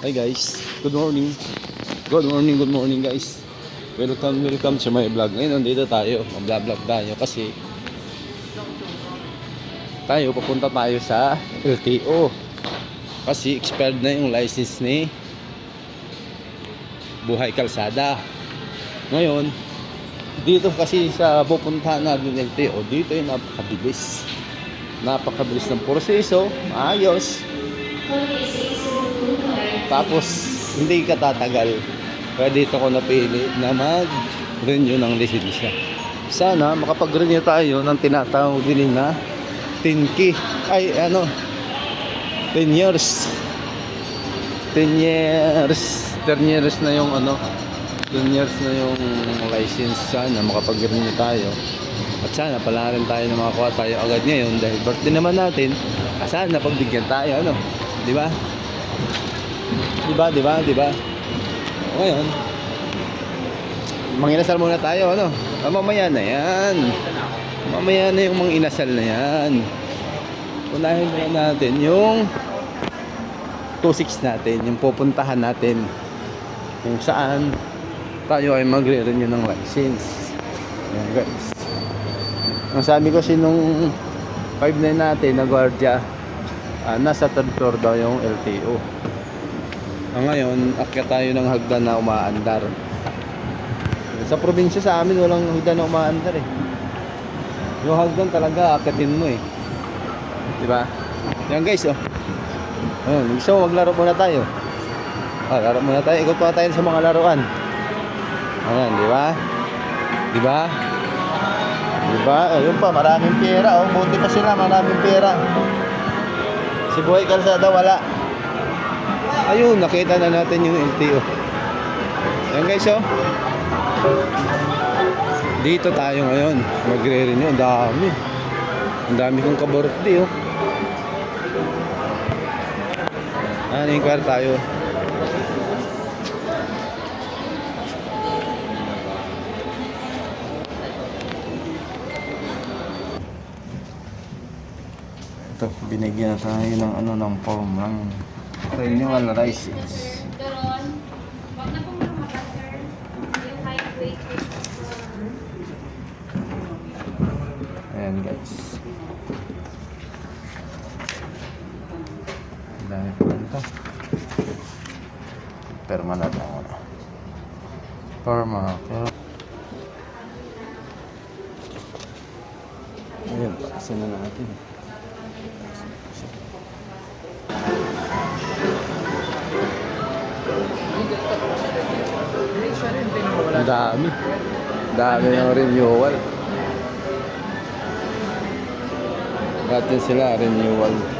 Hi guys, good morning. Good morning, good morning guys. Welcome, welcome sa my vlog. Ngayon nandito tayo, mag-vlog tayo kasi tayo papunta tayo sa LTO. Kasi expired na yung license ni Buhay Kalsada. Ngayon, dito kasi sa pupuntahan natin ng LTO, dito yung napakabilis. Napakabilis ng proseso, maayos. Tapos, hindi ka tatagal. Kaya dito ko napili na mag-renew ng lisensya. Sana makapag-renew tayo ng tinatawag din na 10K. Ay, ano, 10 years. 10 years. 10 years na yung ano, 10 years na yung license. Sana makapag-renew tayo. At sana pala rin tayo na makakuha tayo agad ngayon dahil birthday naman natin. Sana pagbigyan tayo, ano? Di ba? Di ba, di ba, di ba? O Ngayon, manginasal muna tayo, ano? Ah, mamaya na yan. Mamaya na yung mga inasal na yan. Unahin muna natin yung 2.6 natin, yung pupuntahan natin kung saan tayo ay magre-renew ng license. Yan guys. Ang sabi kasi nung 5 na natin na gwardiya, ah, nasa third floor daw yung LTO. Ah, ngayon, akyat tayo ng hagdan na umaandar. Sa probinsya sa amin, walang hagdan na umaandar eh. Yung hagdan talaga, akyatin mo eh. Diba? Yan guys, oh. Ayun, mo maglaro muna tayo. Ah, laro muna tayo. Ikot pa tayo sa mga laruan. Ayan, di ba? Di ba? Di ba? Ayun pa, maraming pera. Oh. Buti pa sila, maraming pera. Si Buhay Kalsada, wala. Ayun, nakita na natin yung LTO. Yan guys, oh. Dito tayo ngayon. Magre-renew. Ang dami. Ang dami kong kabirthday, oh. Ano yung tayo? Ito, binigyan tayo ng ano ng form ng renewal license. Ayan guys. Ang dami pa rin ito. Perma na ito. Perma. Pero... Ayan, pakasin na natin. Ang dami. Dami ng renewal. Natin sila renewal.